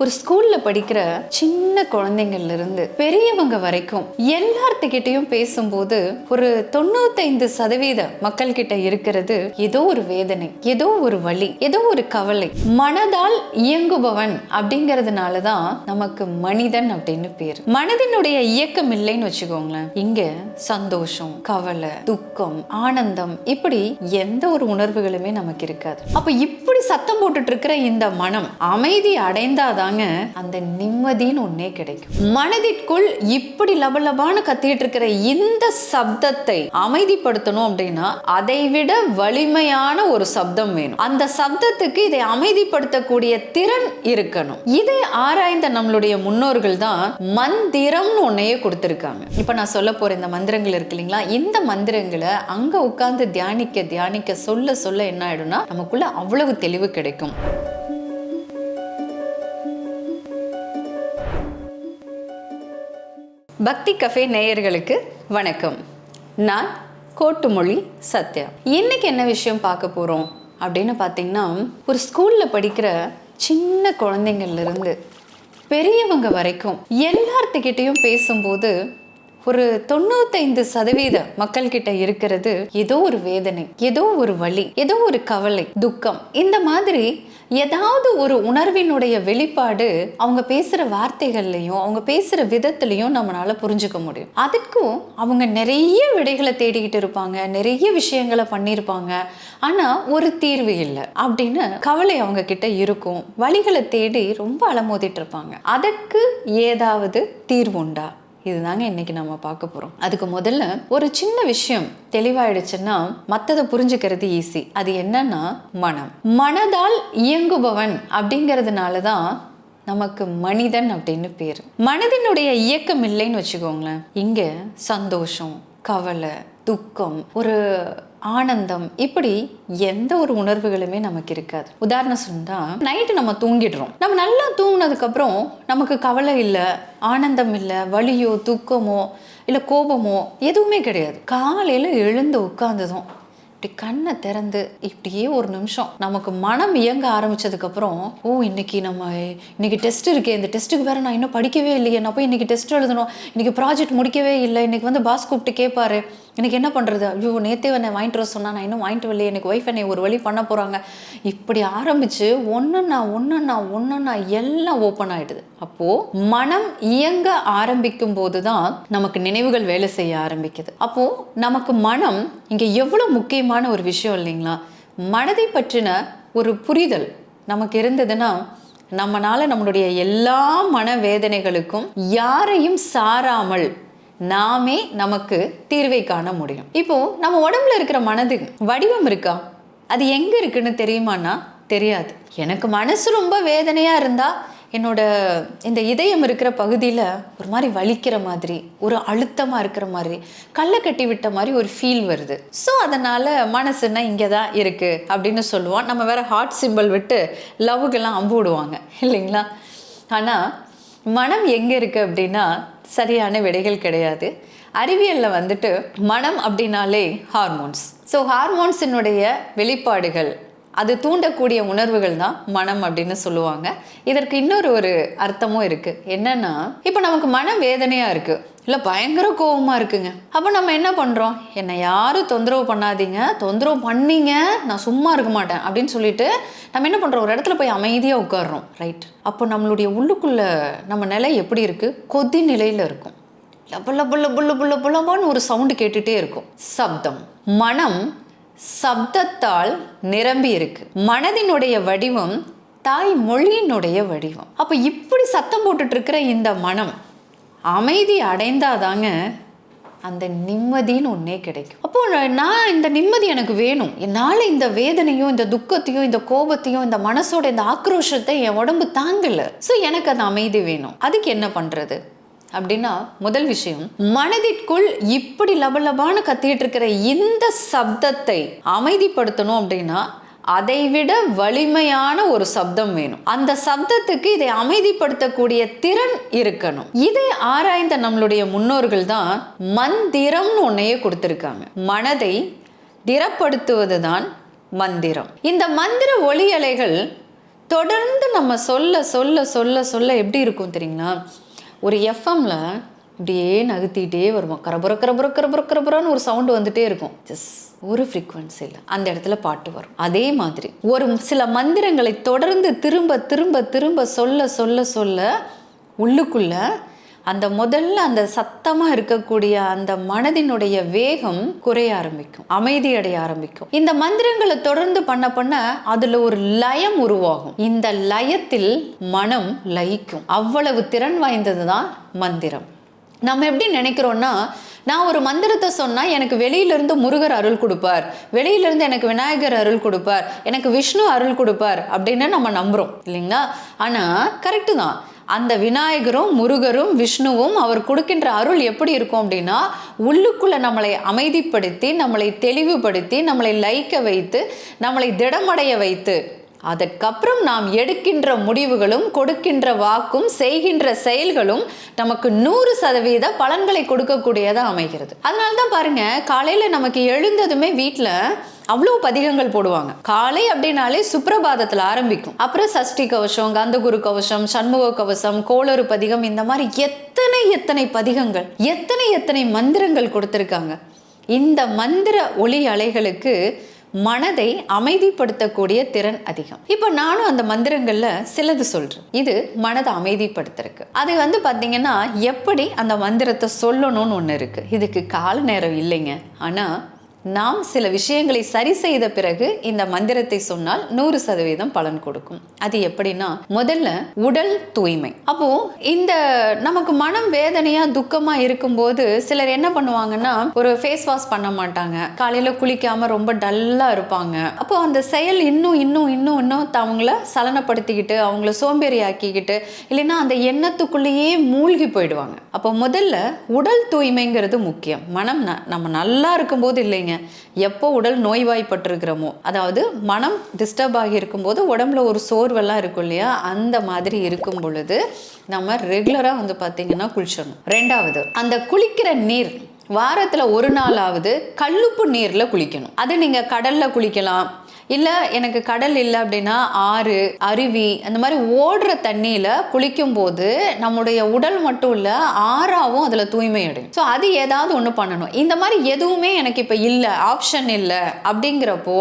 ஒரு ஸ்கூல்ல படிக்கிற சின்ன குழந்தைங்கள்ல இருந்து பெரியவங்க வரைக்கும் எல்லார்த்துக்கிட்டையும் பேசும்போது ஒரு தொண்ணூத்தைந்து சதவீத மக்கள் கிட்ட இருக்கிறது ஏதோ ஒரு வேதனை ஏதோ ஒரு வழி ஏதோ ஒரு கவலை. மனதால் இயங்குபவன் அப்படிங்கிறதுனால தான் நமக்கு மனிதன் அப்படின்னு பேர். மனதினுடைய இயக்கம் இல்லைன்னு வச்சுக்கோங்களேன். இங்க சந்தோஷம் கவலை துக்கம் ஆனந்தம் இப்படி எந்த ஒரு உணர்வுகளுமே நமக்கு இருக்காது. அப்ப இப்படி சத்தம் போட்டுட்டு இருக்கிற இந்த மனம் அமைதி அடைந்தாதாங்க அந்த நிம்மதின்னு ஒன்னே கிடைக்கும். மனதிற்குள் இப்படி லபலபான கத்திட்டு இருக்கிற இந்த சப்தத்தை அமைதிப்படுத்தணும் அப்படின்னா அதை விட வலிமையான ஒரு சப்தம் வேணும். அந்த சப்தத்துக்கு இதை அமைதிப்படுத்தக்கூடிய திறன் இருக்கணும். இதை ஆராய்ந்த நம்மளுடைய முன்னோர்கள் தான் மந்திரம்னு ஒன்னையே கொடுத்துருக்காங்க. இப்ப நான் சொல்ல போற இந்த மந்திரங்கள் இருக்கு இல்லைங்களா? இந்த மந்திரங்களை அங்க உட்கார்ந்து தியானிக்க தியானிக்க சொல்ல சொல்ல என்ன ஆயிடும்னா நமக்குள்ள அவ்வளவு தெளிவு கிடைக்கும். பக்தி கஃபே நேயர்களுக்கு வணக்கம். நான் கோட்டுமொழி சத்யா. இன்னைக்கு என்ன விஷயம் பார்க்க போகிறோம் அப்படின்னு பார்த்தீங்கன்னா ஒரு ஸ்கூலில் படிக்கிற சின்ன குழந்தைங்கள்லேருந்து பெரியவங்க வரைக்கும் எல்லார்த்துக்கிட்டேயும் பேசும்போது ஒரு தொண்ணூத்தைந்து சதவீத மக்கள்கிட்ட இருக்கிறது ஏதோ ஒரு வேதனை ஏதோ ஒரு வழி ஏதோ ஒரு கவலை துக்கம். இந்த மாதிரி ஏதாவது ஒரு உணர்வினுடைய வெளிப்பாடு அவங்க பேசுகிற வார்த்தைகள்லையும் அவங்க பேசுகிற விதத்துலையும் நம்மளால புரிஞ்சுக்க முடியும். அதுக்கும் அவங்க நிறைய விடைகளை தேடிக்கிட்டு இருப்பாங்க நிறைய விஷயங்களை பண்ணியிருப்பாங்க ஆனால் ஒரு தீர்வு இல்லை அப்படின்னு கவலை அவங்க கிட்ட இருக்கும். வழிகளை தேடி ரொம்ப அலமோதிட்டு இருப்பாங்க. அதற்கு ஏதாவது தீர்வு உண்டா? இதுதாங்க இன்னைக்கு நம்ம பார்க்க போகிறோம் அதுக்கு முதல்ல ஒரு சின்ன விஷயம் தெளிவாயிடுச்சுன்னா மற்றதை புரிஞ்சுக்கிறது ஈஸி அது என்னன்னா மனம். மனதால் இயங்குபவன் அப்படிங்கிறதுனால தான் நமக்கு மனிதன் அப்படின்னு பேர். மனதினுடைய இயக்கம் இல்லைன்னு வச்சுக்கோங்களேன். இங்கே சந்தோஷம் கவலை துக்கம் ஒரு ஆனந்தம். இப்படி எந்த ஒரு உணர்வுகளுமே நமக்கு இருக்காது. உதாரணம் சொன்னால் நைட்டு நம்ம தூங்கிடுறோம். நம்ம நல்லா தூங்கினதுக்கப்புறம் நமக்கு கவலை இல்லை ஆனந்தம் இல்லை வலியோ துக்கமோ இல்லை கோபமோ எதுவுமே கிடையாது. காலையில் எழுந்து உட்காந்ததும் இப்படி கண்ணை திறந்து இப்படியே ஒரு நிமிஷம் நமக்கு மனம் இயங்க ஆரம்பிச்சதுக்கப்புறம் ஓ இன்னைக்கு நம்ம இன்னைக்கு டெஸ்ட் இருக்கே. இந்த டெஸ்ட்டுக்கு வேற நான் இன்னும் படிக்கவே இல்லையே. நான் போய் இன்னைக்கு டெஸ்ட் எழுதணும். இன்னைக்கு ப்ராஜெக்ட் முடிக்கவே இல்லை. இன்னைக்கு வந்து பாஸ் கூப்பிட்டு கேட்பாரு எனக்கு என்ன பண்ணுறது ஐயோ நேத்தே என்னை வாங்கிட்டு வர சொன்னால் நான் இன்னும் வாங்கிட்டு வரலையே. எனக்கு ஒய்ஃப் என்னை ஒரு வழி பண்ண போகிறாங்க இப்படி ஆரம்பித்து ஒன்றுன்னா ஒன்றுன்னா ஒன்றுன்னா எல்லாம் ஓப்பன் ஆகிடுது அப்போது மனம் இயங்க ஆரம்பிக்கும் போது தான் நமக்கு நினைவுகள் வேலை செய்ய ஆரம்பிக்குது. அப்போது நமக்கு மனம் இங்கே எவ்வளோ முக்கியமான ஒரு விஷயம் இல்லைங்களா? மனதை பற்றின ஒரு புரிதல் நமக்கு இருந்ததுன்னா நம்மனால நம்மளுடைய எல்லா மன வேதனைகளுக்கும் யாரையும் சாராமல் நாமே நமக்கு தீர்வை காண முடியும். இப்போ நம்ம உடம்புல இருக்கிற மனது வடிவம் இருக்கா? அது எங்க இருக்குன்னு தெரியுமான்னா தெரியாது. எனக்கு மனசு ரொம்ப வேதனையா இருந்தா என்னோட இந்த இதயம் இருக்கிற பகுதியில் ஒரு மாதிரி வலிக்கிற மாதிரி ஒரு அழுத்தமாக இருக்கிற மாதிரி கல்லை கட்டி விட்ட மாதிரி ஒரு ஃபீல் வருது. ஸோ அதனால் மனசுன்னா இங்கே தான் இருக்குது அப்படின்னு சொல்லுவோம். நம்ம வேறு ஹார்ட் சிம்பிள் விட்டு லவ்வுக்கெல்லாம் அம்பு விடுவாங்க இல்லைங்களா? ஆனால் மனம் எங்கே இருக்குது அப்படின்னா சரியான விடைகள் கிடையாது. அறிவியலில் வந்துட்டு மனம் அப்படின்னாலே ஹார்மோன்ஸ் ஸோ ஹார்மோன்ஸினுடைய வெளிப்பாடுகள் அது தூண்டக்கூடிய உணர்வுகள் தான் மனம் அப்படின்னு சொல்லுவாங்க. இதற்கு இன்னொரு ஒரு அர்த்தமும் இருக்குது என்னன்னா இப்போ நமக்கு மன வேதனையாக இருக்குது இல்லை பயங்கர கோபமாக இருக்குங்க. அப்போ நம்ம என்ன பண்ணுறோம் என்னை யாரும் தொந்தரவு பண்ணாதீங்க. தொந்தரவு பண்ணீங்க. நான் சும்மா இருக்க மாட்டேன் அப்படின்னு சொல்லிட்டு நம்ம என்ன பண்ணுறோம் ஒரு இடத்துல போய் அமைதியாக உட்காடுறோம் ரைட் அப்போ நம்மளுடைய உள்ளுக்குள்ளே நம்ம நிலை எப்படி இருக்குது கொதி நிலையில் இருக்கும். லப லப லப லப லப ஒரு சவுண்டு கேட்டுகிட்டே இருக்கும். சப்தம். மனம் சப்தத்தால் நிரம்பி இருக்கு. மனதினுடைய வடிவம் தாய் மொழியினுடைய வடிவம். அப்போ இப்படி சத்தம் போட்டுட்டு இருக்கிற இந்த மனம் அமைதி அடைந்தாதாங்க அந்த நிம்மதின்னு ஒன்றே கிடைக்கும். அப்போ நான் இந்த நிம்மதி எனக்கு வேணும். என்னால் இந்த வேதனையும் இந்த துக்கத்தையும் இந்த கோபத்தையும் இந்த மனசோட இந்த ஆக்ரோஷத்தை என் உடம்பு தாங்கலை. ஸோ எனக்கு அந்த அமைதி வேணும். அதுக்கு என்ன பண்ணுறது அப்படின்னா முதல் விஷயம் மனதிற்குள் இப்படி லபலபான கத்திட்டு இருக்கிற இந்த சப்தத்தை அமைதிப்படுத்தணும் அப்படின்னா அதை விட வலிமையான ஒரு சப்தம் வேணும். அந்த சப்தத்துக்கு இதை அமைதிப்படுத்தக்கூடிய திறன் இருக்கணும். இதை ஆராய்ந்த நம்மளுடைய முன்னோர்கள் தான் மந்திரம்னு ஒன்னையே கொடுத்துருக்காங்க. மனதை திறப்படுத்துவது தான் மந்திரம். இந்த மந்திர ஒளி அலைகள் தொடர்ந்து நம்ம சொல்ல சொல்ல சொல்ல சொல்ல எப்படி இருக்கும் தெரியுங்களா? ஒரு எஃப்எம்ல இப்படியே நகர்த்திட்டே வருவோம். கரபுர கரபுர கரபுர கரபுரான்னு ஒரு சவுண்டு வந்துட்டே இருக்கும். ஜஸ் ஒரு ஃப்ரீக்குவன்சியில் அந்த இடத்துல பாட்டு வரும். அதே மாதிரி ஒரு சில மந்திரங்களை தொடர்ந்து திரும்ப திரும்ப திரும்ப சொல்ல சொல்ல சொல்ல உள்ளுக்குள்ளே அந்த முதல்ல அந்த சத்தமாக இருக்கக்கூடிய அந்த மனதினுடைய வேகம் குறைய ஆரம்பிக்கும் அமைதி அடைய ஆரம்பிக்கும். இந்த மந்திரங்களை தொடர்ந்து பண்ண பண்ண அதில் ஒரு லயம் உருவாகும். இந்த லயத்தில் மனம் லயிக்கும். அவ்வளவு திறன் வாய்ந்தது தான் மந்திரம். நம்ம எப்படி நினைக்கிறோம்னா நான் ஒரு மந்திரத்தை சொன்னால் எனக்கு வெளியிலிருந்து முருகர் அருள் கொடுப்பார் வெளியிலிருந்து எனக்கு விநாயகர் அருள் கொடுப்பார் எனக்கு விஷ்ணு அருள் கொடுப்பார் அப்படின்னு நம்ம நம்புகிறோம் இல்லைங்களா? ஆனால் கரெக்டு தான். அந்த விநாயகரும் முருகரும் விஷ்ணுவும் அவர் கொடுக்கின்ற அருள் எப்படி இருக்கும் அப்படின்னா உள்ளுக்குள்ளே நம்மளை அமைதிப்படுத்தி நம்மளை தெளிவுபடுத்தி நம்மளை லயிக்க வைத்து நம்மளை திடமடைய வைத்து அதற்கப்புறம் நாம் எடுக்கின்ற முடிவுகளும் கொடுக்கின்ற வாக்கும் செய்கின்ற செயல்களும் நமக்கு நூறு சதவீத பலன்களை கொடுக்கக்கூடியதாக அமைகிறது. அதனால தான் பாருங்க காலையில் நமக்கு எழுந்ததுமே வீட்டில் அவ்வளோ பதிகங்கள் போடுவாங்க. காலை அப்படின்னாலே சுப்பிரபாதத்தில் ஆரம்பிக்கும். அப்புறம் சஷ்டி கவசம் கந்தகுரு கவசம் சண்முக கவசம் கோளறு பதிகம் இந்த மாதிரி எத்தனை எத்தனை பதிகங்கள் எத்தனை எத்தனை மந்திரங்கள் கொடுத்துருக்காங்க. இந்த மந்திர ஒளி அலைகளுக்கு மனதை அமைதிப்படுத்தக்கூடிய திறன் அதிகம். இப்போ நானும் அந்த மந்திரங்கள்ல சிலது சொல்றேன். இது மனதை அமைதிப்படுத்துறதுக்கு. அது வந்து பாத்தீங்கன்னா எப்படி அந்த மந்திரத்தை சொல்லணும்னு ஒன்று இருக்கு. இதுக்கு கால நேரம் இல்லைங்க. ஆனால் நாம் சில விஷயங்களை சரி செய்த பிறகு இந்த மந்திரத்தை சொன்னால் நூறு சதவீதம் பலன் கொடுக்கும். அது எப்படின்னா முதல்ல உடல் தூய்மை. அப்போ இந்த நமக்கு மனம் வேதனையா துக்கமா இருக்கும்போது சிலர் என்ன பண்ணுவாங்கன்னா ஒரு ஃபேஸ் வாஷ் பண்ண மாட்டாங்க. காலையில குளிக்காம ரொம்ப டல்லா இருப்பாங்க. அப்போ அந்த செயல் இன்னும் இன்னும் இன்னும் இன்னும் அவங்கள சலனப்படுத்திக்கிட்டு அவங்கள சோம்பேறி ஆக்கிக்கிட்டு இல்லைன்னா அந்த எண்ணத்துக்குள்ளேயே மூழ்கி போயிடுவாங்க. அப்போ முதல்ல உடல் தூய்மைங்கிறது முக்கியம். மனம் ந- நம்ம நல்லா இருக்கும்போது இல்லைங்க. எப்போ உடல் நோய்வாய்ப்பட்டிருக்கிறோமோ அதாவது மனம் டிஸ்டர்ப் ஆகி இருக்கும்போது உடம்புல ஒரு சோர்வெல்லாம் இருக்கும் இல்லையா? அந்த மாதிரி இருக்கும் பொழுது நம்ம ரெகுலராக வந்து பார்த்திங்கன்னா குளிச்சிடணும். ரெண்டாவது அந்த குளிக்கிற நீர் வாரத்தில் ஒரு நாளாவது கல்லுப்பு நீரில் குளிக்கணும். அது நீங்கள் கடலில் குளிக்கலாம் இல்லை எனக்கு கடல் இல்லை அப்படின்னா ஆறு அருவி அந்த மாதிரி ஓடுற தண்ணியில் குளிக்கும் போது நம்முடைய உடல் மட்டும் இல்லை ஆறாவும் அதில் தூய்மை அடையும். ஸோ அது ஏதாவது ஒன்று பண்ணணும். இந்த மாதிரி எதுவுமே எனக்கு இப்போ இல்லை ஆப்ஷன் இல்லை அப்படிங்கிறப்போ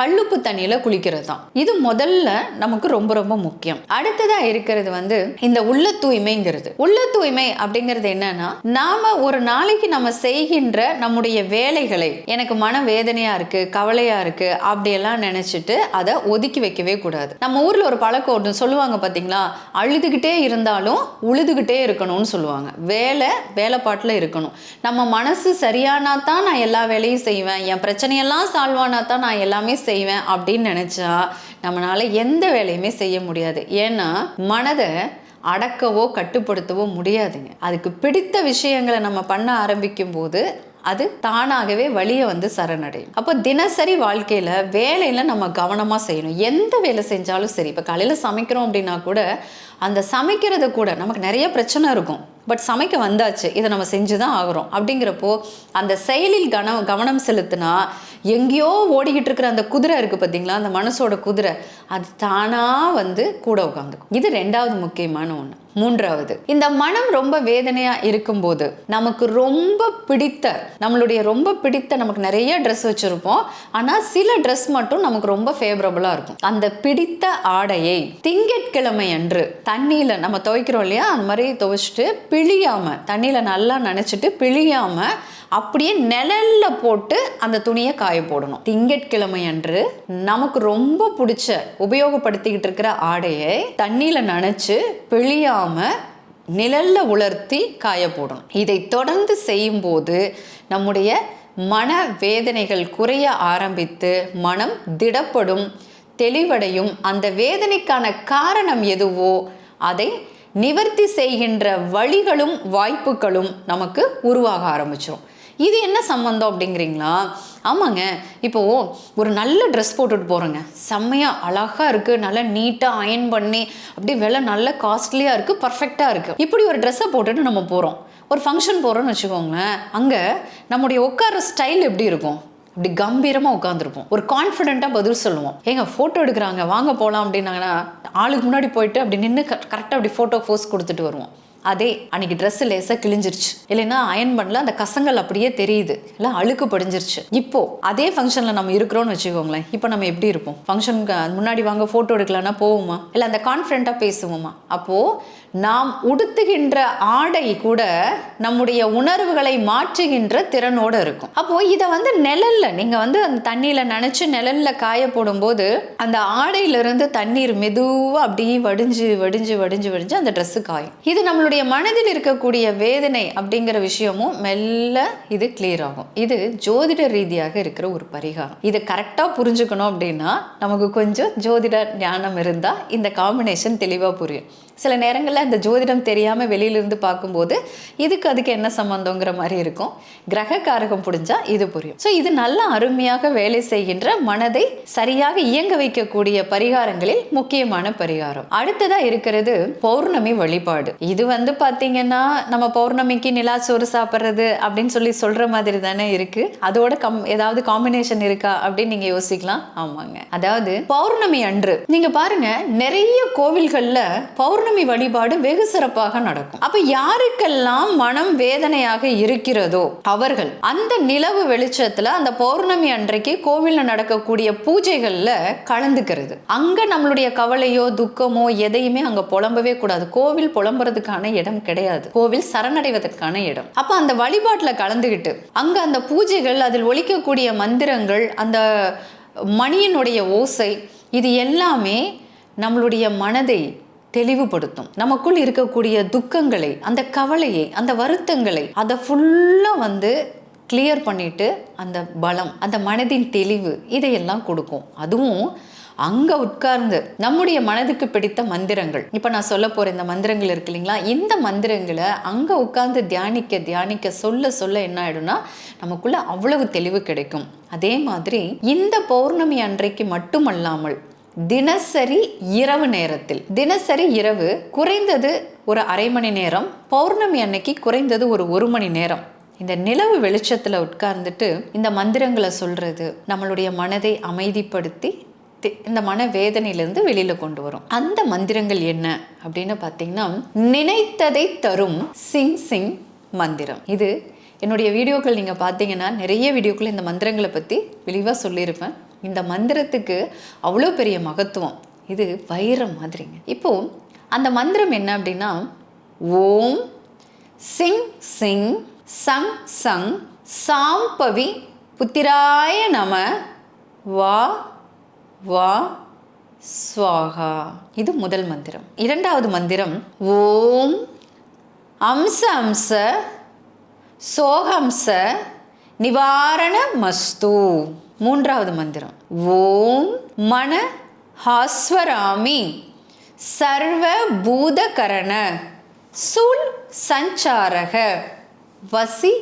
கல்லுப்பு தண்ணியில் குளிக்கிறது தான். இது முதல்ல நமக்கு ரொம்ப ரொம்ப முக்கியம். அடுத்ததாக இருக்கிறது வந்து இந்த உள்ள தூய்மைங்கிறது. உள்ள தூய்மை அப்படிங்கிறது என்னன்னா நாம ஒரு நாளைக்கு நம்ம செய்கின்ற நம்முடைய வேலைகளை எனக்கு மன வேதனையா இருக்கு கவலையா இருக்கு அப்படியெல்லாம் நினச்சிட்டு அதை ஒதுக்கி வைக்கவே கூடாது. நம்ம ஊரில் ஒரு பழக்கம் ஒன்று சொல்லுவாங்க பார்த்தீங்களா அழுதுகிட்டே இருந்தாலும் உழுதுகிட்டே இருக்கணும்னு சொல்லுவாங்க. வேலை வேலைப்பாட்டில் இருக்கணும். நம்ம மனசு சரியானா தான் நான் எல்லா வேலையும் செய்வேன். என் பிரச்சனையெல்லாம் சால்வ் தான் நான் எல்லாமே செய்வேன் அப்படின்னு நினச்சா நம்மளால் எந்த வேலையுமே செய்ய முடியாது. ஏன்னா மனதை அடக்கவோ கட்டுப்படுத்தவோ முடியாதுங்க. அதுக்கு பிடித்த விஷயங்களை நம்ம பண்ண ஆரம்பிக்கும் போது அது தானாகவே வழியை வந்து சரணடையும். அப்போ தினசரி வாழ்க்கையில் வேலையில் நம்ம கவனமாக செய்யணும். எந்த வேலை செஞ்சாலும் சரி இப்போ காலையில் சமைக்கிறோம் அப்படின்னா கூட அந்த சமைக்கிறது கூட நமக்கு நிறைய பிரச்சனை இருக்கும். பட் சமைக்க வந்தாச்சு இதை நம்ம செஞ்சு தான் ஆகிறோம். அப்படிங்கிறப்போ அந்த செயலில் கன கவனம் செலுத்தினா எங்கேயோ ஓடிக்கிட்டு இருக்கிற அந்த குதிரை இருக்குது பார்த்தீங்களா அந்த மனசோட குதிரை அது தானாக வந்து கூட உட்காந்துக்கும். இது ரெண்டாவது முக்கியமான ஒன்று மூன்றாவது இந்த மனம் ரொம்ப வேதனையா இருக்கும்போது நமக்கு ரொம்ப பிடித்த நம்மளுடைய ரொம்ப பிடித்த நமக்கு நிறைய ட்ரெஸ் வச்சிருப்போம். ஆனால் சில ட்ரெஸ் மட்டும் நமக்கு ரொம்ப ஃபேவரபுளாக இருக்கும். அந்த பிடித்த ஆடையை திங்கட்கிழமை அன்று தண்ணியில் நம்ம துவைக்கிறோம் இல்லையா? அந்த மாதிரி துவைச்சிட்டு பிழியாம தண்ணியில் நல்லா நினச்சிட்டு பிழியாம அப்படியே நிழல்ல போட்டு அந்த துணியை காய போடணும். திங்கட்கிழமை அன்று நமக்கு ரொம்ப பிடிச்ச உபயோகப்படுத்திக்கிட்டு இருக்கிற ஆடையை தண்ணியில் நனைச்சு பிழியாம நிழல்ல உலர்த்தி காய போடணும். இதை தொடர்ந்து செய்யும்போது நம்முடைய மன வேதனைகள் குறைய ஆரம்பித்து மனம் திடப்படும் தெளிவடையும். அந்த வேதனைக்கான காரணம் எதுவோ அதை நிவர்த்தி செய்கின்ற வழிகளும் வாய்ப்புகளும் நமக்கு உருவாக ஆரம்பிச்சிடும் இது என்ன சம்மந்தம் அப்படிங்கிறீங்களா? ஆமாங்க. இப்போ ஒரு நல்ல ட்ரெஸ் போட்டுட்டு போகிறோங்க செம்மையாக அழகாக இருக்குது நல்லா நீட்டாக அயன் பண்ணி அப்படியே விலை நல்ல காஸ்ட்லியாக இருக்குது பர்ஃபெக்டாக இருக்குது இப்படி ஒரு ட்ரெஸ்ஸை போட்டுட்டு நம்ம போகிறோம் ஒரு ஃபங்க்ஷன் போகிறோம்னு வச்சுக்கோங்களேன். அங்கே நம்முடைய உட்கார ஸ்டைல் எப்படி இருக்கும்? அப்படி கம்பீரமாக உட்காந்துருப்போம் ஒரு கான்ஃபிடென்ட்டாக பதில் சொல்லுவோம். ஏங்க ஃபோட்டோ எடுக்கிறாங்க. வாங்க போகலாம் அப்படின்னாங்கன்னா ஆளுக்கு முன்னாடி போயிட்டு அப்படி நின்று கரெக்டாக அப்படி ஃபோட்டோ போஸ் கொடுத்துட்டு வருவோம். அதே அன்னைக்கு ட்ரெஸ் லேசாக கிழிஞ்சிருச்சு. இல்லைன்னா அயன் பண்ணல அந்த கசங்கள் அப்படியே தெரியுது. இல்லை அழுக்கு படிஞ்சிருச்சு. இப்போ அதே ஃபங்க்ஷனில் நம்ம இருக்கிறோம்னு வச்சுக்கோங்களேன். இப்போ நம்ம எப்படி இருப்போம்? ஃபங்க்ஷனுக்கு முன்னாடி வாங்க ஃபோட்டோ எடுக்கலன்னா போவோமா? இல்லை அந்த கான்ஃபிடென்ட்டாக பேசுவோமா? அப்போது நாம் உடுத்துகின்ற ஆடை கூட நம்முடைய உணர்வுகளை மாற்றுகின்ற திறனோடு இருக்கும். அப்போ இதை வந்து நிழல்ல நீங்கள் வந்து அந்த தண்ணியில் நினச்சி நிழல்ல காய போடும்போது அந்த ஆடையிலிருந்து தண்ணீர் மெதுவாக அப்படியே வடிஞ்சு வடிஞ்சு வடிஞ்சு வடிஞ்சு அந்த ட்ரெஸ்ஸு காயும் இது நம்மளுடைய மனதில் இருக்கக்கூடிய வேதனை அப்படிங்கிற விஷயமும் மெல்ல இது கிளியர் ஆகும். இது ஜோதிட ரீதியாக இருக்கிற ஒரு பரிகாரம். இதை கரெக்டாக புரிஞ்சுக்கணும் அப்படின்னா நமக்கு கொஞ்சம் ஜோதிட ஞானம் இருந்தால் இந்த காம்பினேஷன் தெளிவாக புரியும். சில நேரங்களில் இந்த ஜோதிடம் தெரியாமல் வெளியிலிருந்து பார்க்கும்போது இதுக்கு அதுக்கு என்ன சம்மந்தங்கிற மாதிரி இருக்கும். கிரக காரகம் புரிஞ்சால் இது புரியும். ஸோ இது நல்ல அருமையாக வேலை செய்கின்ற மனதை சரியாக இயங்க வைக்கக்கூடிய பரிகாரங்களில் முக்கியமான பரிகாரம். அடுத்ததாக இருக்கிறது பௌர்ணமி வழிபாடு. இது வந்து பார்த்தீங்கன்னா நம்ம பௌர்ணமிக்கு நிலாச்சோறு சாப்பிட்றது அப்படின்னு சொல்லி சொல்ற மாதிரி தானே இருக்கு. அதோட கம் ஏதாவது காம்பினேஷன் இருக்கா அப்படின்னு நீங்க யோசிக்கலாம். ஆமாங்க. அதாவது பௌர்ணமி அன்று நீங்க பாருங்க நிறைய கோவில்கள்ல பௌர்ணமி பௌர்ணமி வழிபாடு வெகு சிறப்பாக நடக்கும். அப்ப யாருக்கெல்லாம் மனம் வேதனையாக இருக்கிறதோ அவர்கள் அந்த நிலவு வெளிச்சத்துல அந்த பௌர்ணமி அன்றைக்கு கோவில்ல நடக்கக்கூடிய பூஜைகள்ல கலந்துக்கிறது. அங்க நம்மளுடைய கவலையோ துக்கமோ எதையுமே அங்க புலம்பவே கூடாது. கோவில் புலம்புறதுக்கான இடம் கிடையாது. கோவில் சரணடைவதற்கான இடம். அப்ப அந்த வழிபாட்டுல கலந்துகிட்டு அங்க அந்த பூஜைகள் அதில் ஒழிக்கக்கூடிய மந்திரங்கள் அந்த மணியினுடைய ஓசை இது எல்லாமே நம்மளுடைய மனதை தெளிவுபடுத்தும். நமக்குள் இருக்கக்கூடிய துக்கங்களை அந்த கவலையை அந்த வருத்தங்களை அதை ஃபுல்லாக வந்து கிளியர் பண்ணிட்டு அந்த பலம் அந்த மனதின் தெளிவு இதையெல்லாம் கொடுக்கும். அதுவும் அங்கே உட்கார்ந்து நம்முடைய மனதுக்கு பிடித்த மந்திரங்கள். இப்போ நான் சொல்ல போகிற இந்த மந்திரங்கள் இருக்கு இல்லைங்களா? இந்த மந்திரங்களை அங்கே உட்கார்ந்து தியானிக்க தியானிக்க சொல்ல சொல்ல என்ன ஆயிடும்னா நமக்குள்ள அவ்வளவு தெளிவு கிடைக்கும். அதே மாதிரி இந்த பௌர்ணமி அன்றைக்கு மட்டுமல்லாமல் தினசரி இரவு நேரத்தில். தினசரி இரவு குறைந்தது ஒரு அரை மணி நேரம் பௌர்ணமி அன்னைக்கு குறைந்தது ஒரு ஒரு மணி நேரம். இந்த நிலவு வெளிச்சத்தில் உட்கார்ந்துட்டு இந்த மந்திரங்களை சொல்கிறது நம்மளுடைய மனதை அமைதிப்படுத்தி தி- இந்த மன வேதனையிலிருந்து வெளியில் கொண்டு வரும். அந்த மந்திரங்கள் என்ன அப்படின்னு பார்த்தீங்கன்னா நினைத்ததை தரும் சிங் சிங் மந்திரம். இது என்னுடைய வீடியோக்கள் நீங்கள் பார்த்தீங்கன்னா நிறைய வீடியோக்கள் இந்த மந்திரங்களை பற்றி விரிவாக சொல்லியிருப்பேன். இந்த மந்திரத்துக்கு அவ்வளோ பெரிய மகத்துவம். இது வைரம் மாதிரிங்க. இப்போ அந்த மந்திரம் என்ன அப்படின்னா ஓம் சிங் சிங் சங் சங் சாம்பவி புத்திராய நம வா வா ஸ்வாகா. இது முதல் மந்திரம். இரண்டாவது மந்திரம் ஓம் அம்ச அம்ச சோகம்ச நிவாரண மஸ்து. மூன்றாவது மந்திரம். ஓம் மன ஹாஸ்வராமி சர்வ பூதகரண சூல் சஞ்சாரக வசி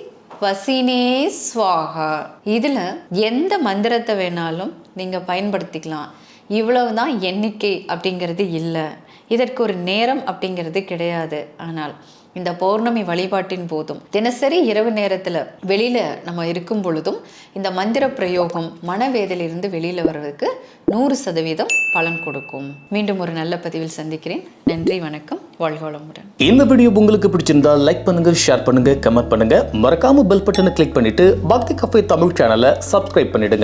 வசினே ஸ்வாகா இதில் எந்த மந்திரத்தை வேணாலும் நீங்கள் பயன்படுத்திக்கலாம். இவ்வளவு தான் எண்ணிக்கை அப்படிங்கிறது இல்லை. இதற்கு ஒரு நேரம் அப்படிங்கிறது கிடையாது. ஆனால் இந்த பௌர்ணமி வழிபாட்டின் போதும். தினசரி இரவு நேரத்தில் வெளியில் நம்ம இருக்கும் பொழுதும் இந்த மந்திர பிரயோகம் மனவேதிலிருந்து வெளியில் வர்றதுக்கு நூறு சதவீதம் பலன் கொடுக்கும். மீண்டும் ஒரு நல்ல பதிவில் சந்திக்கிறேன். நன்றி வணக்கம். வாழ்வளமுடன் இந்த வீடியோ உங்களுக்கு பிடிச்சிருந்தா லைக் பண்ணுங்க ஷேர் பண்ணுங்க கமெண்ட் பண்ணுங்க. மறக்காம பெல் பட்டனை கிளிக் பண்ணிட்டு பக்தி கஃபே தமிழ் சேனலை சப்ஸ்கிரைப் பண்ணிடுங்க.